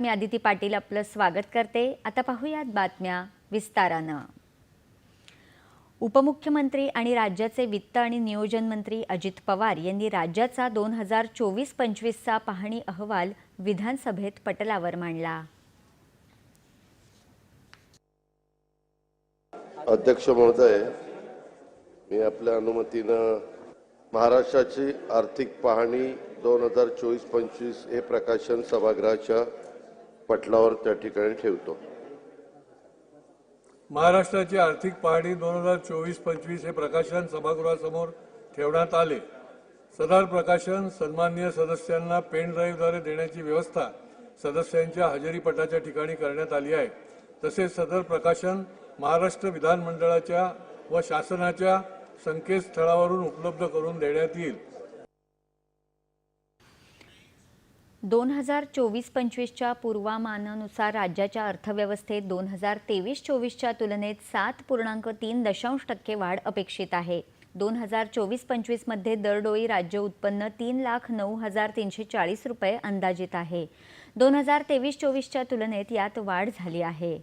मी आदिती पाटील आपलं स्वागत करते. आता पाहूयात बातम्या विस्तारानं. उपमुख्यमंत्री आणि राज्याचे वित्त आणि नियोजन मंत्री अजित पवार यांनी राज्याचा दोन हजार चोवीस पंचवीसचा पाहणी अहवाल विधानसभेत पटलावर मांडला. अध्यक्ष महोदय मी आपल्या अनुमतीनं महाराष्ट्राची आर्थिक पाहणी दोन हजार चोवीस पंचवीस हे प्रकाशन सभागृहाच्या पटलावर त्या ठिकाणी ठेवतो. महाराष्ट्राची आर्थिक पाहणी दोन हजार चोवीस पंचवीस हे प्रकाशन सभागृहासमोर ठेवण्यात आले. सदर प्रकाशन सन्माननीय सदस्यांना पेन ड्राईव्हद्वारे देण्याची व्यवस्था सदस्यांच्या हजेरीपटाच्या ठिकाणी करण्यात आली आहे. तसेच सदर प्रकाशन महाराष्ट्र विधानमंडळाच्या व शासनाच्या संकेतस्थळावरून उपलब्ध करून देण्यात येईल. दोन हजार चोवीस पंचवीसच्या पूर्वामानानुसार राज्याच्या अर्थव्यवस्थेत दोन हजार तेवीस चोवीसच्या तुलनेत सात पूर्णांक तीन दशांश टक्के वाढ अपेक्षित आहे. दोन हजार चोवीस पंचवीसमध्ये दरडोई राज्य उत्पन्न तीन लाख नऊ हजार तीनशे चाळीस रुपये अंदाजित आहे. दोन हजार तेवीस चोवीसच्या तुलनेत यात वाढ झाली आहे.